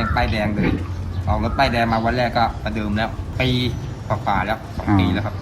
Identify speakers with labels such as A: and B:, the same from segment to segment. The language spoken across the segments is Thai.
A: ยังป้ายแดงเลยออกรถป้ายแดงมาวันแรกก็ประเดิมแล้วปีกว่าๆแล้วสองปีแล้วครับ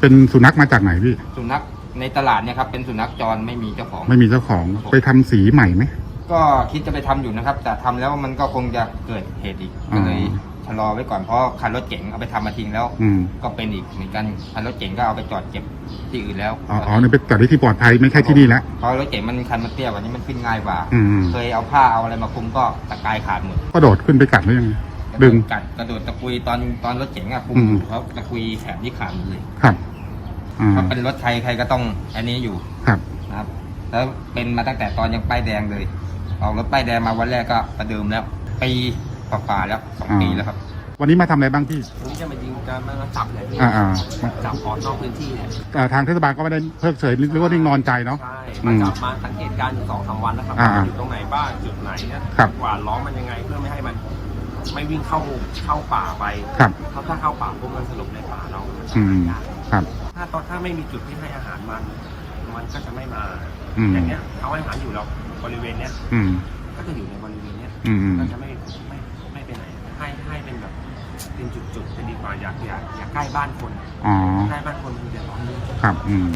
A: เป็
B: นสุนัขมาจากไหนพี่
A: สุนัขในตลาดเนี่ยครับเป็นสุนัขจรไม่มีเจ้าของ
B: ไม่มีเจ้าของไปทำสีใหม่ไหม
A: ก็คิดจะไปทำอยู่นะครับ แต่ทำแล้วมันก็คงจะเกิดเหตุอีก
B: อ๋อ
A: ก็เลย ชะลอไว้ก่อนเพราะคันรถเก๋งเอาไปทำมาทิ้งแล้ว
B: อืม
A: ก็เป็นอีกเหมือนกันคันรถเก๋งก็เอาไปจอดเก็บที่อื่นแล้ว
B: อ๋ออ๋อเนี่ยไปจอดที่ที่ปลอดภัยไม่ใช่ที่นี่แล้ว
A: เพราะรถเก๋งมันคันมันเตี้ยกว่านี้มันขึ้นง่ายกว่า
B: อืม
A: เคยเอาผ้าเอาอะไรมาคลุมก็ตะกายขาดหมด
B: ก็โดดขึ้นไปกัดหรือยังไงดึง
A: กัดกระโดดตะกุยตอนตอนรถเก๋งอะคลุม
B: อืม
A: อยู่เขาตะกุยแขนที่ขาดหมดเลย
B: ครับอ่า
A: ถ้าเป็นรถไทยใครก็ต้องอันนี้อยู่
B: ครับ
A: นะครับแล้วเป็นมาตั้งแต่ตอนยังป้ายแดงเลย ออกรถป้ายแดงมาวันแรกก็ประเดิมแล้วปี กว่าๆแล้วสองปีแล้วครับ
B: วันนี้มาทำอะไรบ้างพี่
C: ผมจะมายิงการมาจับเลยพี่
B: อ่าอ่า
C: จับออกนอกพื้นที่เนี่ย
B: อ่าทางเทศบาลก็ไม่ได้เพิกเฉยหรือว่านิ่งนอนใจเนาะ
C: ใช่
B: อื
C: มามจับมาสังเกตการณ์อยู่สองสามวันแล้วครับ
B: อ่า
C: ว่าอยู่ตรงไหนบ้างจุดไหนเนี่ย
B: ครับ
C: หวานล้อมมันยังไงเพื่อไม่ให้มัน ไม่วิ่งเข้าเข้าป่าไป
B: ครับ
C: เพราะถ้าเข้าป่าปุ๊บมันสลบในป่าเรา
B: อืม
C: ยาก
B: ครับ
C: ถ้าตอนถ้าไม่มีจุดที่ให้อาหารมัน มันก็จะไม่มา
B: อืม
C: อย่างเงี้ยเอาอาหารอยู่เราบริเวณเนี้ย
B: อืม
C: ก็จะอยู่ในบริเวณเนี้ย
B: อืมอืม
C: ก็จะไม่ไม่ไม่ไปไหน ให้เป็นแบบเป็นจุดๆจะดีกว่าอยากอยากอยากใกล้บ้านคนใกล้บ้านคนมันเดือดร้อนยอะ
B: ครับ อืม